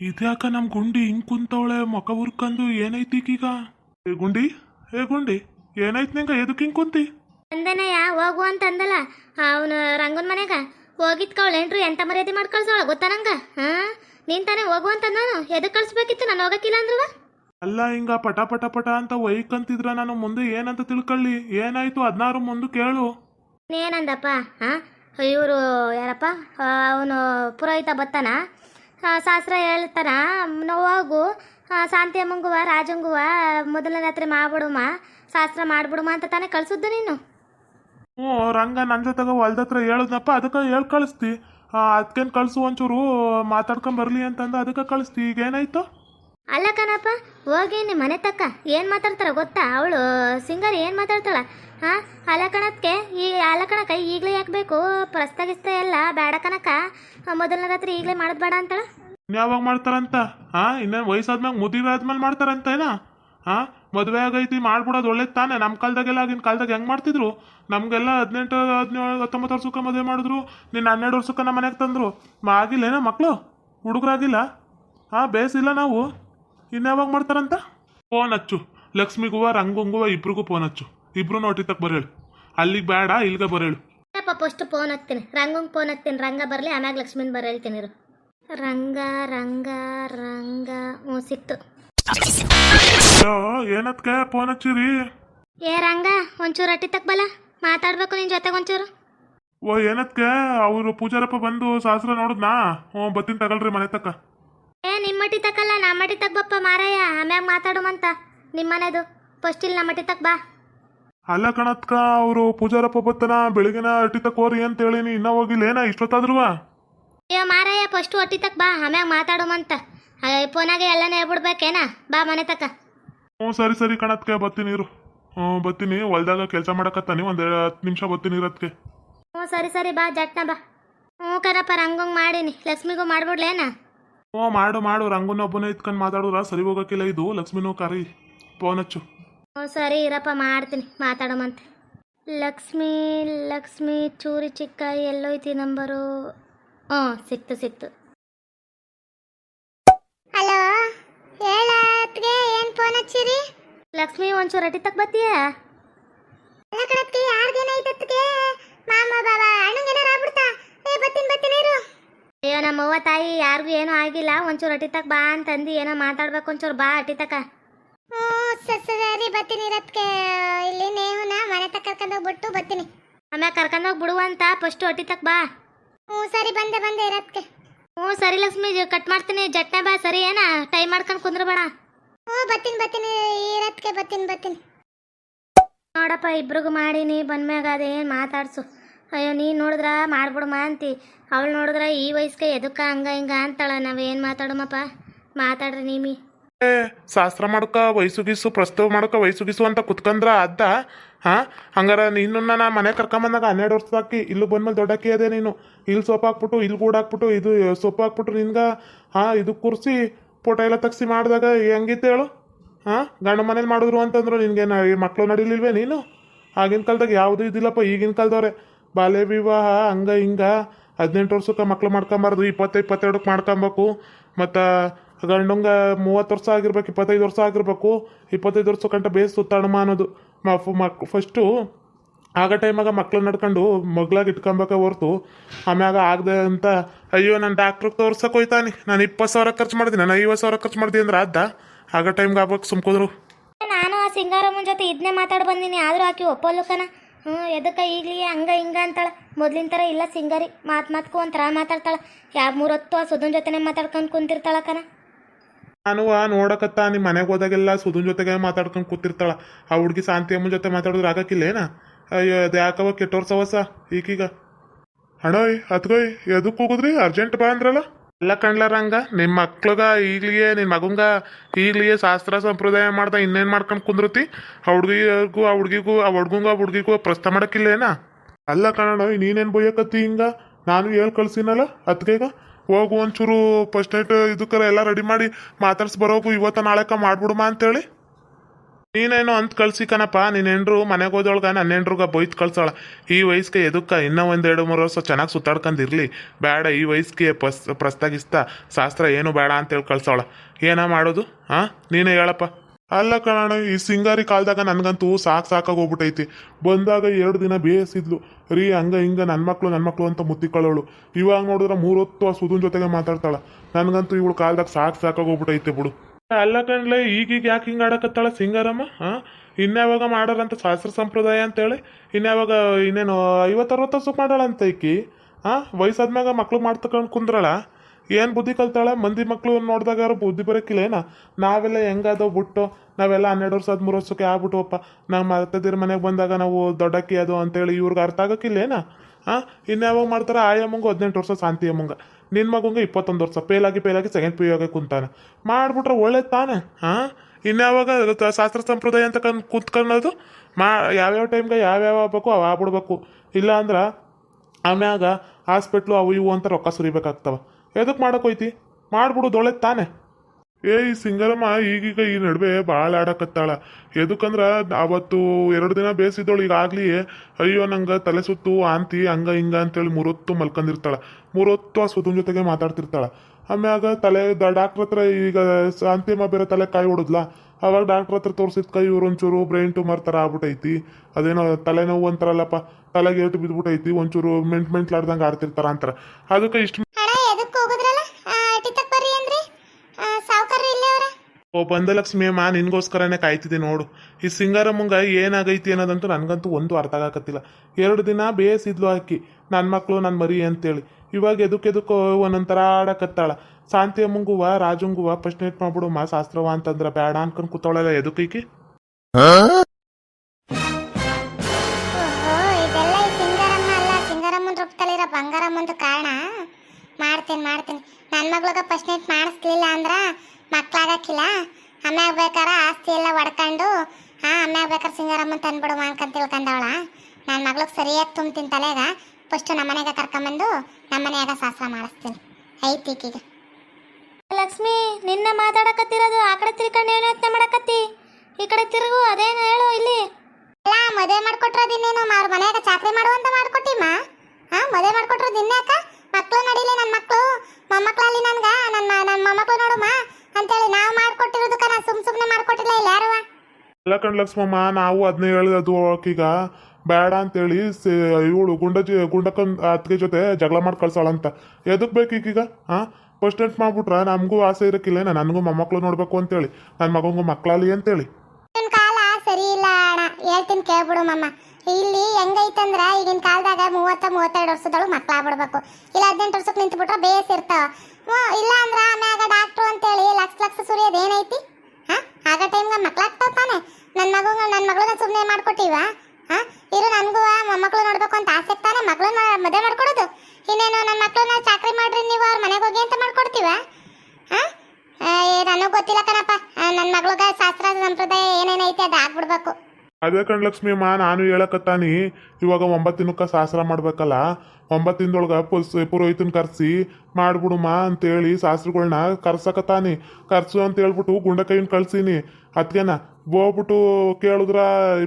ಇದ್ಯಾಕ ನಮ್ ಗುಂಡಿ ಹಿಂಗ್ ಕುಂತವಳೆ? ಮೊಕ ಉರ್ಕಂದು ಏನೈತಿ ಈಗೀಗ? ಏ ಗುಂಡಿ ಏ ಗುಂಡಿ ಏನೈತ್ ನಿಂಗ? ಎದಕ್ಕೆ ಹಿಂಗ್ ಕುಂತಿ? ಅಂದನಯ್ಯ ಹೋಗು ಅಂತ ಅಂದಲ್ಲ. ಅವನು ರಂಗನ ಮನೆಗ ಹೋಗಿತ್ಕವಳೇನ್ರಿ ಎಂತ ಮರ್ಯಾದೆ ಮಾಡಿ ಕಳ್ಸೋಳ ಗೊತ್ತಾ ನಂಗ? ಹಾ? ನೀನ್ ತಾನೇ ಹೋಗು ಅಂತ ನಾನು ಎದಕ್ ಕಳ್ಸ್ಬೇಕಿತ್ತು? ನಾನು ಹೋಗಕ್ಕಿಲ್ಲ ಅಂದ್ರವ? ಅಲ್ಲ ಹಿಂಗ ಪಟ ಪಟ ಪಟ ಅಂತ ಒಯ್ಕಂತಿದ್ರ ನಾನು ಮುಂದೆ ಏನಂತ ತಿಳ್ಕೊಳ್ಳಿ. ಏನಾಯ್ತು ಹದ್ನಾರು ಮುಂದೆ ಕೇಳು. ಏನಂದಪ್ಪ ಹಾ? ಇವರು ಯಾರಪ್ಪ? ಅವನು ಪುರೋಹಿತ ಬತ್ತಾನ ಶಾಸ್ತ್ರ ಹೇಳ್ತಾರ ನೋವಾಗು ಶಾಂತಿ ಅಮ್ಮಂಗುವ, ರಾಜಂಗುವ, ಮೊದಲನೇ ರಾತ್ರಿ ಮಾಡ್ಬಿಡುಮ, ಶಾಸ್ತ್ರ ಮಾಡ್ಬಿಡುಮ ಅಂತ ತಾನೇ ಕಳ್ಸುದ್ದು ನೀನು. ಹ್ಞೂ, ರಂಗ ನನ್ನ ಜೊತೆಗೆ ಹೊಲ್ದತ್ರ ಹೇಳದ್ನಪ್ಪ, ಅದಕ್ಕೆ ಹೇಳಿ ಕಳಿಸ್ತಿ. ಅದಕ್ಕೇನು ಕಳಿಸು ಒಂಚೂರು ಮಾತಾಡ್ಕೊಂಬರ್ಲಿ ಅಂತಂದು ಅದಕ್ಕೆ ಕಳಿಸ್ತಿ ಈಗ ಏನಾಯ್ತು ಅಲ್ಲ ಕಣಪ್ಪ, ಹೋಗಿ ನಿಮ್ಮ ಮನೆ ತಕ್ಕ. ಏನು ಮಾತಾಡ್ತಾರ ಗೊತ್ತಾ? ಅವಳು ಸಿಂಗರ್ ಏನು ಮಾತಾಡ್ತಾಳ? ಹಾಂ, ಅಲ್ಲ ಕಣಕ್ಕೆ, ಈ ಅಲ್ಲ ಕಣಕ್ಕ, ಈಗಲೇ ಯಾಕೆ ಬೇಕು? ಪ್ರಸ್ತಾಗಿಸ್ತ ಎಲ್ಲ ಬೇಡ ಕಣಕ ಮೊದಲನೇ ರಾತ್ರಿ ಈಗಲೇ ಮಾಡೋದು ಬೇಡ ಅಂತಳ? ಯಾವಾಗ ಮಾಡ್ತಾರಂತ? ಹಾಂ ಇನ್ನೇನು ವಯಸ್ಸಾದ್ಮ್ಯಾಗ ಮುದುವೆ ಆದ್ಮೇಲೆ ಮಾಡ್ತಾರಂತ ಏನಾ ಹಾಂ, ಮದುವೆ ಆಗೈತಿ, ಮಾಡ್ಬಿಡೋದು ಒಳ್ಳೇದು ತಾನೇ? ನಮ್ಮ ಕಾಲದಾಗೆಲ್ಲ ಆಗಿನ ಕಾಲದಾಗ ಹೆಂಗೆ ಮಾಡ್ತಿದ್ರು? ನಮಗೆಲ್ಲ ಹದಿನೆಂಟು, ಹದಿನೇಳು, ಹತ್ತೊಂಬತ್ತು ವರ್ಷಕ್ಕೆ ಮದುವೆ ಮಾಡಿದ್ರು. ನಿನ್ನ ಹನ್ನೆರಡು ವರ್ಷಕ್ಕೆ ನಮ್ಮ ಮನೆಗೆ ತಂದರು. ಆಗಿಲ್ಲೇನ ಮಕ್ಕಳು ಹುಡುಗರಾಗಿಲ್ಲ? ಹಾಂ, ಬೇಸಿಲ್ಲ ನಾವು. ಇನ್ಯಾವಾಗ ಮಾಡ್ತಾರಂತ? ಫೋನ್ ಹಚ್ಚು. ಲಕ್ಷ್ಮಿಗುವ ರಂಗಂಗುವ ಇಬ್ರಿಗೂ ಫೋನ್ ಹಚ್ಚು. ಇಬ್ರು ನೋಟಿ ತಕ್ಕ ಬರೇಳು ಅಲ್ಲಿಗೆ ಬೇಡ ಇಲ್ಲಿಗೆ ಬರೇಳು ಅಪ್ಪ ಫಸ್ಟ್ ಫೋನ್ ಹಚ್ತೀನಿ. ರಂಗಂಗೆ ಫೋನ್ ಹಚ್ತೀನಿ. ರಂಗ ಬರಲಿ ಆಮ್ಯಾಗ ಲಕ್ಷ್ಮಿನ ಬರ ಹೇಳ್ತೀನಿ ರಂಗ ರಂಗ ರಂಗ ಹ್ಞೂ ಸಿಕ್ತು ಏನತ್ಕ ಏನತ್ಕೆ ಫೋನ್ ಹಚ್ಚಿರಿ? ಏ ರಂಗ ಒಂಚೂರು ಅಟ್ಟಿ ತಕ್ ಬಲ. ಮಾತಾಡ್ಬೇಕು ನಿನ್ ಜೊತೆಗೆ ಒಂಚೂರು. ಓ ಏನತ್ಕ? ಅವರು ಪೂಜಾರಪ್ಪ ಬಂದು ಶಾಸ್ತ್ರ ನೋಡಿದ್ನಾ? ಹ್ಞೂ ಬತ್ತೀನಿ ತಗೊಳ್ರಿ ಮನೆ ತಕ್ಕ. ಏ ನಿಮ್ಮ ಮಟ್ಟಿ ತಕ್ಕಲ್ಲ ನಮ್ಮ ಮಟ್ಟಿ ತಕ್ ಬಪ್ಪ ಮಾರಾಯ. ಆಮ್ಯಾಗ ಮಾತಾಡುಮಂತ. ನಿಮ್ಮ ಮನೆದು. ಫಸ್ಟ್ ಇಲ್ಲಿ ನಮ್ಮ ಮಟ್ಟಿ ತಕ್ಕ ಬಾ. ಅಲ್ಲ ಕಣತ್ಕ ಅವರು ಪೂಜಾರಪ್ಪ ಬತ್ತನ ಬೆಳಗಿನ ಅಟ್ಟಿ ತಕ್ಕ ಹೋರಿ ಅಂತ ಹೇಳಿನಿ ಇನ್ನ ಹೋಗಿಲ್ಲ. ಏನ ಇಷ್ಟೊತ್ತಾದ್ರುವ? ಅಯ್ಯೋ ಮಾರಾಯ ಫಸ್ಟ್ ಒಟ್ಟಿ ತಕ್ಕ ಬಾ. ಆಮ್ಯಾಗ ಮಾತಾಡುಮಂತ. ಫೋನಾಗೆ ಎಲ್ಲನೇ ಹೇಳ್ಬಿಡ್ಬೇಕೇನ ಬಾ ಮನೆ ತಕ. ಹ್ಞೂ ಸರಿ ಸರಿ ಕಣತ್ಕ ಬತ್ತೀನಿ ಇರು. ಹ್ಞೂ ಬತ್ತೀನಿ ಹೊಲ್ದಾಗ ಕೆಲಸ ಮಾಡಕತ್ತಾನಿ. ಒಂದು ಹತ್ತು ನಿಮಿಷ ಬತ್ತೀನಿ ಇರೋದಕ್ಕೆ ಹ್ಞೂ ಸರಿ ಸರಿ ಬಾ ಜಟ್ನ ಬಾ. ಹ್ಞೂ ಕರಪ್ಪ ರಂಗಂಗೆ ಮಾಡೀನಿ. ಲಕ್ಷ್ಮಿಗೂ ಮಾಡ್ಬಿಡ್ಲೇನ ಹ್ಞೂ ಮಾಡು ಮಾಡು ರಂಗನ ಒಬ್ಬನೇ ಇತ್ಕೊಂಡು ಮಾತಾಡೋರ ಸರಿ ಹೋಗಕ್ಕಿಲ್ಲ ಇದು. ಲಕ್ಷ್ಮಿನೂ ಕರಿ. ಫೋನ್ ಹಚ್ಚು ಹ್ಞೂ ಸರಿ ಇರಪ್ಪ ಮಾಡ್ತೀನಿ. ಮಾತಾಡೋಮಂತೆ. ಲಕ್ಷ್ಮಿ ಲಕ್ಷ್ಮಿ ಚೂರಿ ಚಿಕ್ಕ ಎಲ್ಲೋಯ್ತಿ ನಂಬರು. ಹ್ಞೂ ಸಿಕ್ತು ಸಿಕ್ತು. ಹಲೋ ಹೇಳತ್ಗೆ ಏನು ಫೋನ್ ಹಚ್ಚಿರಿ? ಲಕ್ಷ್ಮಿ ಒಂಚೂರು ಅಟ್ಟಿ ತಕ್ ಬತ್ತೀಯ? ಅಲ್ಲ ದಿನ ಯಾರ್ಗೇನಾಯ್ತತ್ಗೆ ಮಾಮ ಬಾಬಾ ಅಣ್ಣಂಗೇನಾರ ಆಗ್ಬಿಡ್ತಾ? ಏ ಬತ್ತೀನಿ ಬತ್ತೀನಿ ಇರು. ಅಯ್ಯೋ ನಮ್ಮವ್ವ ತಾಯಿ ಯಾರಿಗೂ ಏನೂ ಆಗಿಲ್ಲ. ಒಂಚೂರು ಅಟಿತಕ್ ತಕ್ ಬಾ ಅಂತಂದು ಏನೋ ಮಾತಾಡ್ಬೇಕು ಒಂಚೂರು ಬಾ ಅಟಿತಕ ಹ್ಞೂ ಸರಿ ಬರ್ತೀನಿ ಇರತ್ಕೆ. ಇಲ್ಲಿ ನೇಹುನ ಮನೆ ತಕ್ಕ ಕರ್ಕೊಂಡೋಗ್ಬಿಟ್ಟು ಬರ್ತೀನಿ. ಆಮ್ಯಾಗ ಕರ್ಕೊಂಡೋಗಿ ಬಿಡುವಂತ ಫಸ್ಟು ಅಟಿತಕ್ ತಕ್ ಬಾ. ಹ್ಞೂ ಸರಿ ಬಂದೆ ಬಂದೆ ಇರತ್ಕೆ. ಹ್ಞೂ ಸರಿ ಲಕ್ಷ್ಮಿ ಕಟ್ ಮಾಡ್ತೀನಿ. ಜಟ್ನೆ ಬಾ ಸರಿ ಏನ? ಟೈಮ್ ಮಾಡ್ಕೊಂಡು ಕುಂದ್ರಬೇಡ. ಹ್ಞೂ ಬರ್ತೀನಿ ಬರ್ತೀನಿ ಇರತ್ಕೆ ಬರ್ತೀನಿ ಬರ್ತೀನಿ. ನೋಡಪ್ಪ ಇಬ್ರಿಗೂ ಮಾಡೀನಿ. ಬಂದ್ಮ್ಯಾಗ ಅದೇನು ಮಾತಾಡ್ಸು. ಅಯ್ಯೋ, ನೀನು ನೋಡಿದ್ರ? ಮಾಡ್ಬಿಡಮ್ಮ ಅಂತಿ. ಅವಳು ನೋಡಿದ್ರ ಈ ವಯಸ್ಸಿಗೆ ಎದಕ್ಕ ಹಂಗ ಹಿಂಗ ಅಂತಾಳ. ನಾವೇನು ಮಾತಾಡಮಪ್ಪ? ಮಾತಾಡ್ರಿ ನೀಮಿ. ಶಾಸ್ತ್ರ ಮಾಡಕ, ವಯಸ್ಸು ಗೀಸು ಪ್ರಸ್ತಾವ ಮಾಡಕ, ವಯಸ್ಸು ಗೀಸು ಅಂತ ಕುತ್ಕಂದ್ರ ಅದ್ದ, ಹಾ? ಹಂಗಾರ ನೀನು ನಾ ಮನೆ ಕರ್ಕೊಂಬಂದಾಗ ಹನ್ನೆರಡು ವರ್ಷದಾಕಿ ಇಲ್ಲಿ ಬಂದ್ಮೇಲೆ ದೊಡ್ಡಕ್ಕಿ ಅದೇ ನೀನು. ಇಲ್ಲಿ ಸೋಪ್ ಹಾಕ್ಬಿಟ್ಟು, ಇಲ್ಲಿ ಗೂಡು ಹಾಕ್ಬಿಟ್ಟು, ಇದು ಸೊಪ್ಪು ಹಾಕ್ಬಿಟ್ಟು ನಿನ್ಗ, ಹಾ, ಇದು ಕುರ್ಸಿ ಫೋಟೋ ಎಲ್ಲ ತೆಗ್ಸಿ ಮಾಡಿದಾಗ ಹೆಂಗಿತ್ತು ಹೇಳು. ಹಾ? ಗಂಡ ಮನೇಲಿ ಮಾಡಿದ್ರು ಅಂತಂದ್ರು ನಿನ್ಗೆ ಮಕ್ಕಳು ನಡೀಲಿಲ್ವೇ ನೀನು? ಆಗಿನ ಕಾಲದಾಗ ಯಾವುದೂ ಇದಿಲ್ಲಪ್ಪ, ಈಗಿನ ಕಾಲದವ್ರೆ. ಬಾಲ್ಯ ವಿವಾಹ ಹಂಗ ಹಿಂಗ ಹದಿನೆಂಟು ವರ್ಷಕ್ಕೆ ಮಕ್ಳು ಮಾಡ್ಕೊಂಬಾರ್ದು ಇಪ್ಪತ್ತು ಇಪ್ಪತ್ತೆರಡಕ್ಕೆ ಮಾಡ್ಕೊಬೇಕು, ಮತ್ತು ಗಂಡಂಗ ಮೂವತ್ತು ವರ್ಷ ಆಗಿರ್ಬೇಕು, ಇಪ್ಪತ್ತೈದು ವರ್ಷ ಆಗಿರ್ಬೇಕು, ಇಪ್ಪತ್ತೈದು ವರ್ಷ ಕಂಟ ಬೇಸ್ ಸುತ್ತಾಡಮ್ಮ ಅನ್ನೋದು. ಮಕ್ ಫಸ್ಟು ಆಗ ಟೈಮಾಗ ಮಕ್ಳು ನಡ್ಕೊಂಡು ಮಗ್ಳಾಗಿ ಇಟ್ಕೊಬೇಕ ಹೊರ್ತು, ಆಮ್ಯಾಗ ಆಗದೆ ಅಂತ, ಅಯ್ಯೋ, ನಾನು ಡಾಕ್ಟ್ರಿಗೆ ತೋರ್ಸಕ್ಕೆ ಹೋಯ್ತಾನೆ, ನಾನು ಇಪ್ಪತ್ತು ಸಾವಿರ ಖರ್ಚು ಮಾಡಿದೆ ನಾನು ಐವತ್ತು ಸಾವಿರ ಖರ್ಚು ಮಾಡಿದೆ ಅಂದ್ರೆ ಅದ್ದ. ಆಗ ಟೈಮ್ಗೆ ಆಗ್ಬೇಕು ಸುಮ್ಕೋದ್ರು. ನಾನು ಆ ಸಿಂಗಾರಮ್ಮನ ಜೊತೆ ಇದನ್ನೇ ಮಾತಾಡಿ ಬಂದೀನಿ ಆದ್ರೂ ಆಕೆ ಒಪ್ಪಲ್ಲುಕನ ಹ್ಞೂ, ಎದಕ್ಕೆ ಈಗಲಿ ಹಂಗೆ ಹಿಂಗೆ ಅಂತಾಳೆ. ಮೊದ್ಲಿನ ಥರ ಇಲ್ಲ ಸಿಂಗಾರಿ. ಮಾತು ಮಾತ್ಕು ಒಂಥರ ಮಾತಾಡ್ತಾಳೆ. ಯಾವ ಮೂರತ್ತು ಆ ಸುಧನ್ ಜೊತೆನೇ ಮಾತಾಡ್ಕೊಂಡು ಕುಂತಿರ್ತಾಳ ಕನ ನಾನು ನೋಡಕತ್ತ ನಿಮ್ಮ ಮನೆಗೆ ಹೋದಾಗೆಲ್ಲ ಸುಧನ್ ಜೊತೆಗೆ ಮಾತಾಡ್ಕೊಂಡು ಕೂತಿರ್ತಾಳ. ಆ ಹುಡುಗಿ ಶಾಂತಿ ಅಮ್ಮನ ಜೊತೆ ಮಾತಾಡಿದ್ರೆ ಆಗಕ್ಕಿಲ್ಲೇನ? ಅಯ್ಯೋ, ಅದು ಯಾಕವ ಕೆಟ್ಟೋರ್ ಸವಸ? ಈಗೀಗ. ಅಣ್ಣೋಯ್ ಹತ್ಗೋಯ್ ಎದಕ್ಕೆ ಹೋಗುದ್ರಿ? ಅರ್ಜೆಂಟ್ ಬಾ ಅಂದ್ರಲ್ಲ? ಎಲ್ಲ ಕಣ್ಲಾರಂಗ ನಿಮ್ಮ ಮಕ್ಳಗ ಈಗ್ಲಿಗೆ ನಿನ್ನ ಮಗಂಗ ಈಗ್ಲಿಗೆ ಶಾಸ್ತ್ರ ಸಂಪ್ರದಾಯ ಮಾಡ್ದ, ಇನ್ನೇನ್ ಮಾಡ್ಕೊಂಡು ಕುಂದ್ರತಿ? ಆ ಹುಡುಗಿಗೂ ಆ ಹುಡುಗಿಗೂ, ಆ ಹುಡ್ಗಂಗೂ, ಆ ಹುಡುಗಿಗೂ ಪ್ರಸ್ತ ಮಾಡಕ್ಕಿಲ್ಲೇನ ಅಲ್ಲ ಕನ್ನಡ ನೀನೇನ್ ಬೈಯಕತ್ತಿ ಹಿಂಗ? ನಾನು ಹೇಳ್ ಕಳ್ಸಿನಲ್ಲ ಅತ್ಗೆಗ ಹೋಗು ಒಂಚೂರು ಫಸ್ಟ್ ನೈಟ್ ಇದಕ್ಕರ ಎಲ್ಲ ರೆಡಿ ಮಾಡಿ ಮಾತಾಡ್ಸಿ ಬರೋಕು ಇವತ್ತ ನಾಳೆಕ ಮಾಡ್ಬಿಡುಮಾ ಅಂತೇಳಿ? ನೀನೇನು ಅಂತ ಕಳ್ಸಿ ಕಣಪ್ಪ ಹೆಂಡ್ರು ಮನೆಗೆ ಹೋದೊಳ್ಗ ನನ್ನ ಹೆಂಡ್ರುಗ ಬೈತ್ ಕಳ್ಸೋಳ. ಈ ವಯಸ್ಸಿಗೆ ಎದಕ್ಕ ಇನ್ನೂ ಎರಡು ಮೂರು ವರ್ಷ ಚೆನ್ನಾಗಿ ಸುತ್ತಾಡ್ಕೊಂಡಿರ್ಲಿ ಬೇಡ ಈ ವಯಸ್ಸಿಗೆ ಪಸ್, ಪ್ರಸ್ತಾಗಿಸ್ತಾ ಶಾಸ್ತ್ರ ಏನು ಬೇಡ ಅಂತೇಳಿ ಕಳ್ಸೋಳ. ಏನ ಮಾಡೋದು ಹಾಂ ನೀನೇ ಹೇಳಪ್ಪ. ಅಲ್ಲ ಕಣ ಈ ಸಿಂಗಾರಿ ಕಾಲದಾಗ ನನಗಂತೂ ಸಾಕು ಸಾಕಾಗಿ ಹೋಗ್ಬಿಟ್ಟೈತಿ ಬಂದಾಗ ಎರಡು ದಿನ ಬೇಯಿಸಿದ್ಲು ರೀ, ಹಂಗ ಹಿಂಗ ನನ್ನ ಮಕ್ಕಳು ನನ್ನ ಮಕ್ಕಳು ಅಂತ ಮುತ್ತಿಕೊಳ್ಳೋಳು. ಇವಾಗ ನೋಡಿದ್ರೆ ಮೂರೊತ್ತು ಆ ಸುದನ್ ಜೊತೆಗೆ ಮಾತಾಡ್ತಾಳ. ನನಗಂತೂ ಇವಳು ಕಾಲದಾಗ ಸಾಕು ಸಾಕಾಗಿ ಹೋಗ್ಬಿಟ್ಟೈತೆ ಬಿಡು. ಅಲ್ಲ ಕಣ್ಲೆ, ಈಗೀಗ ಯಾಕೆ ಹಿಂಗೆ ಆಡಕತ್ತಾಳ ಸಿಂಗರಮ್ಮ? ಹಾಂ ಇನ್ಯಾವಾಗ ಮಾಡಾರಂತ ಶಾಸ್ತ್ರ ಸಂಪ್ರದಾಯ ಅಂತೇಳಿ, ಇನ್ಯಾವಾಗ ಇನ್ನೇನು ಐವತ್ತು ಅರವತ್ತು ವರ್ಷಕ್ಕೆ ಮಾಡಾಳಂತ ಈಕಿ? ಹಾಂ ವಯಸ್ಸಾದ್ಮ್ಯಾಗ ಮಕ್ಳು ಮಾಡ್ತಕೊಂಡು ಕುಂದ್ರಳ? ಏನು ಬುದ್ಧಿ ಕಲ್ತಾಳ? ಮಂದಿ ಮಕ್ಕಳು ನೋಡಿದಾಗ ಅವ್ರು ಬುದ್ಧಿ ಬರೋಕ್ಕಿಲ್ಲೇನ ನಾವೆಲ್ಲ ಹೆಂಗದೋ ಬಿಟ್ಟು, ನಾವೆಲ್ಲ ಹನ್ನೆರಡು ವರ್ಷ, ಹದಿಮೂರು ವರ್ಷಕ್ಕೆ ಆಗ್ಬಿಟ್ಟುವಪ್ಪ ನಮ್ಮ ಅತ್ತದಿರ ಮನೆಗೆ ಬಂದಾಗ ನಾವು ದೊಡ್ಡಕ್ಕಿ ಅದು ಅಂತೇಳಿ ಇವ್ರಿಗೆ ಅರ್ಥ ಆಗಕ್ಕಿಲ್ಲೇನ ಹಾಂ ಇನ್ಯಾವಾಗ ಮಾಡ್ತಾರೆ ಆಯಮ್ಮಂಗ ಹದಿನೆಂಟು ವರ್ಷ ಶಾಂತಿ ಅಮ್ಮಂಗ ನಿನ್ನ ಮಗಂಗೆ ಇಪ್ಪತ್ತೊಂದು ವರ್ಷ ಪೇಲಾಗಿ ಪೇಲಾಗಿ ಸೆಕೆಂಡ್ ಪಿ ಯೋಗ ಕುಂತಾನೆ. ಮಾಡಿಬಿಟ್ರೆ ಒಳ್ಳೇದು ತಾನೆ, ಹಾಂ? ಇನ್ಯಾವಾಗ ಶಾಸ್ತ್ರ ಸಂಪ್ರದಾಯ ಅಂತ ಕಂಡು ಕುತ್ಕೊಳ್ಳೋದು ಮಾ ಯಾವ್ಯಾವ ಟೈಮ್ಗೆ ಯಾವ್ಯಾವ ಆಗ್ಬೇಕು ಅವು ಆಗ್ಬಿಡ್ಬೇಕು. ಇಲ್ಲ ಅಂದ್ರೆ ಆಮ್ಯಾಗ ಹಾಸ್ಪಿಟ್ಲು ಅವು ಇವು ಅಂತ ರೊಕ್ಕ ಸುರಿಬೇಕಾಗ್ತವ. ಎದಕ್ಕೆ ಮಾಡೋಕ್ಕೋಯ್ತಿ ಮಾಡ್ಬಿಡುದು ಒಳ್ಳೇದು ತಾನೆ. ಏ ಈ ಸಿಂಗರಮ್ಮ, ಈಗೀಗ ಈ ನಡುವೆ ಭಾಳ ಆಡಕತ್ತಾಳ. ಎದಕ್ಕಂದ್ರ ಅವತ್ತು ಎರಡು ದಿನ ಬೇಸಿದವಳು ಈಗಾಗ್ಲಿ ಅಯ್ಯೋ, ನಂಗೆ ತಲೆ ಸುತ್ತು ಆಂತಿ ಹಂಗ, ಹಿಂಗ ಅಂತೇಳಿ ಮೂರೊತ್ತು ಮಲ್ಕೊಂಡಿರ್ತಾಳ ಮೂರೊತ್ತು ಆ ಸುಧುನ್ ಜೊತೆಗೆ ಮಾತಾಡ್ತಿರ್ತಾಳ. ಆಮ್ಯಾಗ ತಲೆ ಡಾಕ್ಟ್ರ್ ಹತ್ರ ಈಗ ಶಾಂತಿಯಮ್ಮ ಬೇರೆ ತಲೆ ಕಾಯಿ ಹೊಡದ್ಲ ಅವಾಗ ಡಾಕ್ಟ್ರ್ ಹತ್ರ ತೋರಿಸಿದ ಕೈ ಇವ್ರು ಒಂಚೂರು ಬ್ರೈನ್ ಟ್ಯೂಮರ್ ತರ ಆಗ್ಬಿಟ್ಟೈತಿ ಅದೇನೋ ತಲೆನೋವು ಅಂತಾರಲ್ಲಪ್ಪ, ತಲೆಗೆ ಏಟು ಬಿದ್ಬಿಟ್ಟೈತಿ ಒಂಚೂರು ಮೆಂಟ್ ಮೆಂಟ್ಲಾಡ್ದಂಗೆ ಆಡ್ತಿರ್ತಾರ ಅಂತಾರ. ಅದಕ್ಕೆ ಇಷ್ಟು ಓ ಬಂದ ಲಕ್ಷ್ಮಿ ಅಮ್ಮ ನಿನ್ಗೋಸ್ಕರನೇ ಕಾಯ್ತಿದ್ದೆ ನೋಡು. ಈ ಸಿಂಗಾರಮ್ಮಂಗ ಏನಾಗೈತಿ ಅನ್ನೋದಂತೂ ನನಗಂತೂ ಒಂದು ಅರ್ಥ ಆಗಕತ್ತಿಲ್ಲ. ಎರಡು ದಿನ ಬೇಯಿಸಿದ್ಲು ಹಾಕಿ ನನ್ನ ಮಕ್ಕಳು ನನ್ನ ಮರಿ ಅಂತೇಳಿ. ಇವಾಗ ಎದುಕ್ಕೆ ಎದಕ್ಕೋ ಒಂದೊಂಥರ ಆಡಕತ್ತಾಳ ಶಾಂತಿ ಅಮ್ಮಂಗುವ ರಾಜಂಗುವ ಫಸ್ಟ್ ಮಾಡ್ಬಿಡು ಮಾ ಶಾಸ್ತ್ರವ ಅಂತಂದ್ರೆ ಬೇಡ ಅನ್ಕೊಂಡು ಕೂತಾಳಲ್ಲ ಎದಕ್ಕೀಕಿ? ಮಾಡ್ಕೊಂತ ತಿಳ್ಕೊಂಡವಳ ನನ್ನ ಮಗಳಿಗೆ ಸರಿಯಾಗಿ ತುಂಬ ತಿಂತಲೆಗ ಫಸ್ಟ್ ನಮ್ಮನೆಗೆ ಕರ್ಕೊಂಬಂದು ನಮ್ಮನೆಯಾಗ ಶಾಸ್ತ್ರ ಮಾಡಿಸ್ತೀನಿ. ಐತಿ ಈಕಿಗೆ. ಲಕ್ಷ್ಮಿ ನಿನ್ನ ಮಾತಾಡಕತ್ತಿರೋದು ಆ ಕಡೆ ತಿರ್ಕೊಂಡು ಏನು ಯೋಚನೆ ಮಾಡಕತ್ತಿ? ಈ ಕಡೆ ತಿರುಗು ಅದೇನು ಹೇಳು ಇಲ್ಲಿ? ಅಲ್ಲ ಮದುವೆ ಮಾಡ್ಕೊಟ್ರೋದು ಇನ್ನೇನು? ಅವ್ರ ಮನೆಯಾಗ ಚಾಕ್ರಿ ಮಾಡುವಂತ ಮಾಡ್ಕೊಟ್ಟಿಮ್ಮ? ಹಾ ಮದುವೆ ಮಾಡ್ಕೊಟ್ರೋದು ಇನ್ಯಾಕ? ಮಕ್ಕಳು ನಡೀಲಿ ಕಣ್ ಲಕ್ಷ್ಮಮ್ಮ ನಾವು ಅದನ್ನೇ ಅದು ಆಕೀಗ ಬೇಡ ಅಂತೇಳಿ ಇವಳು ಗುಂಡಜಿ ಗುಂಡಕ್ಕನ್ ಅತ್ತಿಗೆ ಜೊತೆ ಜಗಳ ಮಾಡಿ ಕಳ್ಸೋಳಂತ. ಎದಕ್ಕೆ ಬೇಕು ಈಗೀಗ? ಹಾಂ? ಫಸ್ಟ್ ಎಂಟ್ ಮಾಡ್ಬಿಟ್ರೆ? ನಮಗೂ ಆಸೆ ಇರಕ್ಕಿಲ್ಲ ನನಗೂ ಮೊಮ್ಮಕ್ಳು ನೋಡಬೇಕು ಅಂತೇಳಿ. ನನ್ನ ಮಗಂಗೂ ಮಕ್ಕಳಲ್ಲಿ ಅಂತೇಳಿ. ಈಗಿನ ಕಾಲ ಸರಿ ಇಲ್ಲ ಅಣ್ಣ. ಹೇಳ್ತೀನಿ ಕೇಳ್ಬಿಡು ಮಮ್ಮ ಇಲ್ಲಿ ಹೆಂಗೈತಂದ್ರ ಈಗಿನ ಕಾಲದಾಗ ಮೂವತ್ತ, ಮೂವತ್ತೆರಡು ವರ್ಷದೊಳಗೆ ಮಕ್ಳಾಗ್ಬಿಡ್ಬೇಕು. ಇಲ್ಲ ಹದಿನೆಂಟು ವರ್ಷಕ್ಕೆ ನಿಂತು ಬಿಟ್ರೆ ಬೇಸ್ ಇರ್ತಾವ. ಇಲ್ಲ ಇಲ್ಲ ಅಂದ್ರೆ ಆಮ್ಯಾಗ ಡಾಕ್ಟ್ರು ಅಂತೇಳಿ ಲಕ್ಷ ಲಕ್ಷ ಸುರಿಯೋದು ಏನೈತಿ ಆಗ ಟೈಮ್ಗೆ ಮಕ್ಳಾಗ್ತಾವ ತಾನೆ. ನನ್ನ ಮಗು ನನ್ನ ಮಗಳನ್ನ ಸುಮ್ಮನೆ ಮಾಡ್ಕೊಟ್ಟಿವ? ಹಾ? ಇರು ನನಗೂ ಮೊಮ್ಮಕ್ಕಳು ನೋಡ್ಬೇಕು ಅಂತ ಆಸೆ ತಾನೆ. ಮಗಳನ್ನ ಮದುವೆ ಮಾಡ್ಕೊಡೋದು ಇನ್ನೇನು ನನ್ನ ಮಕ್ಳನ್ನ ಚಾಕ್ರಿ ಮಾಡ್ರಿ ನೀವು ಅವ್ರ ಮನೆಗೆ ಹೋಗಿ ಅಂತ ಮಾಡ್ಕೊಡ್ತೀವ ಹಾ ನನಗೆ ಗೊತ್ತಿಲ್ಲ ಕಣಪ್ಪ ನನ್ನ ಮಗಳಿಗೆ ಶಾಸ್ತ್ರ ಸಂಪ್ರದಾಯ ಏನೇನೈತೆ ಅದು ಆಗ್ಬಿಡ್ಬೇಕು ಅದೇ ಕಣ್ ಲಕ್ಷ್ಮಿ ಅಮ್ಮ ನಾನು ಹೇಳಕತ್ತಾನಿ ಇವಾಗ ಒಂಬತ್ತು ಸಾಸ್ರ ಶಾಸ್ತ್ರ ಮಾಡ್ಬೇಕಲ್ಲ ಒಂಬತ್ತು ದಿನದೊಳಗೆ ಪುಲ್ಸ್ ಪುರೋಹಿತನ ಕರ್ಸಿ ಮಾಡ್ಬಿಡುಮ ಅಂತೇಳಿ ಸಾಸ್ರಗಳನ್ನ ಕರ್ಸಕತ್ತಾನಿ. ಕರ್ಸು ಅಂತ ಹೇಳ್ಬಿಟ್ಟು ಗುಂಡ ಕೈನ ಕಳ್ಸೀನಿ. ಅದ್ಕೆನ ಹೋಗ್ಬಿಟ್ಟು ಕೇಳಿದ್ರ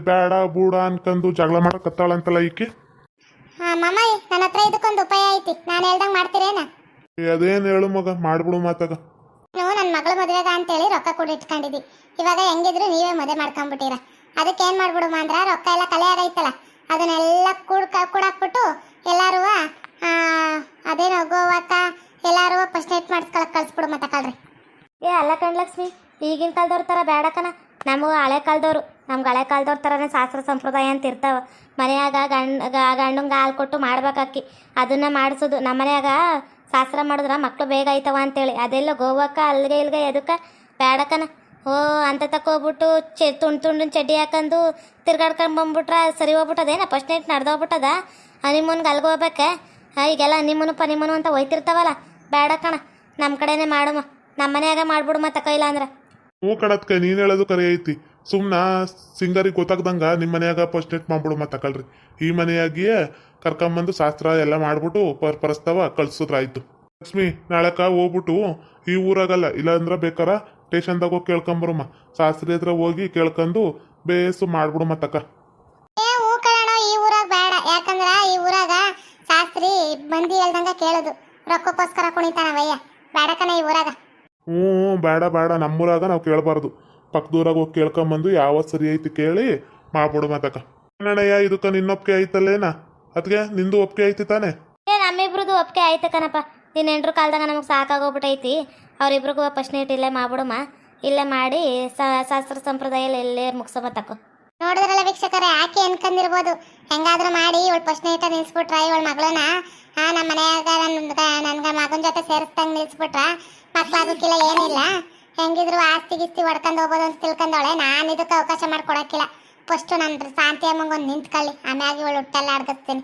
ಬೇಡ ಬೂಡ ಅನ್ಕಂದು ಜಗಳ ಮಾಡಕತ್ತಾಳಂತಲ್ಲ ಈಕೆ? ಹಾ ಮಮ್ಮಿ ನನ್ನ ಹತ್ರ ಇದಕ್ಕೊಂದು ಉಪಾಯ ಐತಿ. ನಾನು ಹೇಳ್ದಂಗೆ ಮಾಡ್ತೀರೇನ? ಅದೇನು ಹೇಳು ಮಗ ಮಾಡ್ಬಿಡು ಮಾತಾಗ. ನೀವು ನನ್ನ ಮಗಳ ಮದುವೆಗ ಅಂತೇಳಿ ರೊಕ್ಕ ಕೂಡ ಇಟ್ಕೊಂಡಿದ್ದಿ ಇವಾಗ ಹೆಂಗಿದ್ರು ನೀವೇ ಮದುವೆ ಮಾಡ್ಕೊಂಡ್ಬಿಟ್ಟಿರ ಅದಕ್ಕೆ ಏನು ಮಾಡ್ಬಿಡುಮ ಅಂದ್ರೆ ರೊಕ್ಕ ಎಲ್ಲ ಕಲೆ ಆಗೈತಲ್ಲ ಅದನ್ನೆಲ್ಲ ಕೂಡ್ಕ ಕೂಡಾಕ್ಬಿಟ್ಟು ಎಲ್ಲಾರು ಅದೇನೋ ಗೋವಾಕ ಎಲ್ಲಾರು ಫಸ್ಟ್ ಏಟ್ ಮಾಡಿಸ್ಕೊಳಕ್ ಕಳ್ಸ್ಬಿಡು ಮತ್ತೆ ಕಳ್ರಿ. ಏ ಅಲ್ಲ ಕಣ್ಲಕ್ಷ್ಮಿ, ಈಗಿನ ಕಾಲದವ್ರ ಥರ ಬೇಡಕನ ನಮಗೆ ಹಳೆ ಕಾಲದವ್ರು, ನಮ್ಗೆ ಹಳೆ ಕಾಲದವ್ರ ಥರನೇ ಶಾಸ್ತ್ರ ಸಂಪ್ರದಾಯ ಅಂತ ಇರ್ತಾವ. ಮನೆಯಾಗ ಗಂಡ ಗಂಡಂಗೆ ಹಾಲು ಕೊಟ್ಟು ಮಾಡ್ಬೇಕಾಕಿ ಅದನ್ನ ಮಾಡಿಸೋದು ನಮ್ಮ ಮನೆಯಾಗ ಶಾಸ್ತ್ರ ಮಾಡಿದ್ರೆ ಮಕ್ಕಳು ಬೇಗ ಆಯ್ತವ ಅಂತೇಳಿ. ಅದೆಲ್ಲ ಗೋವಾಕ ಅಲ್ಲಿಗೆ ಇಲ್ಗೆ ಎದಕ್ಕೆ? ಬೇಡಕನ ಓ ಅಂತ ತಕೋಬಿಟ್ಟು ಚೆ, ತುಂಡು ತುಂಡು ಚಡ್ಡಿ ಹಾಕೊಂಡು ತಿರ್ಗಾಡ್ಕೊಂಡು ಬಂದ್ಬಿಟ್ರೆ ಸರಿ ಹೋಗ್ಬಿಟ್ಟದೇನ ಫಸ್ಟ್ ನೈಟ್ ನಡೆದೋಗ್ಬಿಟ್ಟದ? ಹನಿಮೂನ್ಗೆ ಅಲ್ಗೆ ಹೋಗ್ಬೇಕೆ? ಈಗೆಲ್ಲ ಹನಿಮೂನು ಪನಿಮೂನು ಅಂತ ಹೋಯ್ತಿರ್ತಾವಲ್ಲ? ಬೇಡ ಕಣ ನಮ್ಮ ಕಡೆನೇ ಮಾಡಮ್ಮ ನಮ್ಮ ಮನೆಯಾಗ ಮಾಡ್ಬಿಡು ಮತ್ತೆ ಕೈಲ ಅಂದ್ರೆ ಹ್ಞೂ ಕಣತ್ಕ ನೀನು ಹೇಳೋದು ಕರೆ ಐತಿ. ಸುಮ್ಮನ ಸಿಂಗರಿಗೆ ಗೊತ್ತಾಗ್ದಂಗ ನಿಮ್ಮ ಮನೆಯಾಗ ಫಸ್ಟ್ ನೈಟ್ ಮಾಡ್ಬಿಡು ಮತ್ತೆ ತಗೊಳ್ರಿ ಈ ಮನೆಯಾಗಿಯೇ ಕರ್ಕೊಂಬಂದು ಶಾಸ್ತ್ರ ಎಲ್ಲ ಮಾಡ್ಬಿಟ್ಟು ಪರ್, ಪರಸ್ತವ ಕಳ್ಸಿದ್ರಾಯ್ತು. ಲಕ್ಷ್ಮಿ, ನಾಳಕ ಹೋಗ್ಬಿಟ್ಟು ಈ ಊರಾಗಲ್ಲ, ಇಲ್ಲಾಂದ್ರೆ ಬೇಕಾರ ಸ್ಟೇಷನ್ದಾಗ ಹೋಗಿ ಕೇಳ್ಕೊಂಬರಮ್ಮ ಶಾಸ್ತ್ರಿ ಹತ್ರ ಹೋಗಿ ಕೇಳ್ಕೊಂಡು ಬೇಸು ಮಾಡ್ಬಿಡಮ್ಮ ತಕ್ಕ ಏ ಹೂ ಕಣೋ ಈ ಊರಾಗ ಬೇಡ. ಯಾಕಂದ್ರ ಈ ಊರಾಗ ಶಾಸ್ತ್ರಿ ಮಂದಿ ಹೇಳ್ದಂಗ ಕೇಳುದು. ರೊಕ್ಕಕ್ಕೋಸ್ಕರ ಕುಣಿತಾನವಯ್ಯ. ಬೇಡ ಕಣ ಈ ಊರಾಗ. ಹ್ಞೂ ಬೇಡ ಬೇಡ. ನಮ್ಮೂರಾಗ ನಾವು ಕೇಳಬಾರ್ದು. ಪಕ್ಕದೂರಾಗ ಹೋಗಿ ಕೇಳ್ಕೊಂಬಂದು ಯಾವತ್ತು ಸರಿ ಐತಿ ಕೇಳಿ ಮಾಡ್ಬಿಡು ಮತ್ತಕ್ಕ ಕನ್ನಡಯ್ಯ ಇದಕ್ಕೆ ನಿನ್ನೊಪ್ಪಿಗೆ ಐತಲ್ಲೇನ ಅದಕ್ಕೆ ನಿಂದು ಒಪ್ಪಿಗೆ ಐತಿ ತಾನೆ? ಏ ನಮ್ಮಿಬ್ರದ್ದು ಒಪ್ಪಿಗೆ ಆಯ್ತು ಕಣಪ್ಪ. ನಿನ್ನ ಹೆಂಡ್ರು ಕಾಲ್ದಾಗ ನಮಗೆ ಸಾಕಾಗೋಗ್ಬಿಟ್ಟೈತಿ ಅವ್ರಿಬ್ರಿಗೂ ಪ್ರಶ್ನೆ ನೈಟ್ ಇಲ್ಲೇ ಮಾಡ್ಬಿಡಮ್ಮ. ಇಲ್ಲೇ ಮಾಡಿ ಶಾಸ್ತ್ರ ಸಂಪ್ರದಾಯ ಇಲ್ಲೇ ಮುಗಿಸೋಬತ್ತಕ್ಕು ನೋಡಿದ್ರಲ್ಲ ವೀಕ್ಷಕರೇ, ಆಕೆ ಅನ್ಕೊಂಡಿರ್ಬೋದು ಹೆಂಗಾದ್ರೂ ಮಾಡಿ ಇವಳು ಪ್ರಶ್ನೆ ಇಟ್ಟ ನಿಲ್ಸ್ಬಿಟ್ರ, ಇವಳ ಮಗಳನ್ನ? ಹಾ ನಮ್ಮ ಮನೆಯಾಗ ನನ್ಗ ನನ್ಗ ಮಗನ ಜೊತೆ ಸೇರಿಸ್ದಂಗೆ ನಿಲ್ಸ್ಬಿಟ್ರ? ಮಕ್ಳು ಅದಕ್ಕಿಲ್ಲ ಏನಿಲ್ಲ. ಹೆಂಗಿದ್ರು ಆಸ್ತಿ ಗಿಸ್ತಿ ಹೊಡ್ಕೊಂಡು ಹೋಗ್ಬೋದು ಅಂತ ತಿಳ್ಕೊಂಡವಳೆ. ನಾನು ಇದಕ್ಕೆ ಅವಕಾಶ ಮಾಡ್ಕೊಡಕ್ಕಿಲ್ಲ. ಫಸ್ಟು ನನ್ನ ಶಾಂತಿ ಅಮ್ಮಂಗೊಂದು ನಿಂತ್ಕೊಳ್ಳಿ. ಆಮ್ಯಾಗ ಇವಳು ಹುಟ್ಟೆಲ್ಲ ಆಡ್ದಿಸ್ತೀನಿ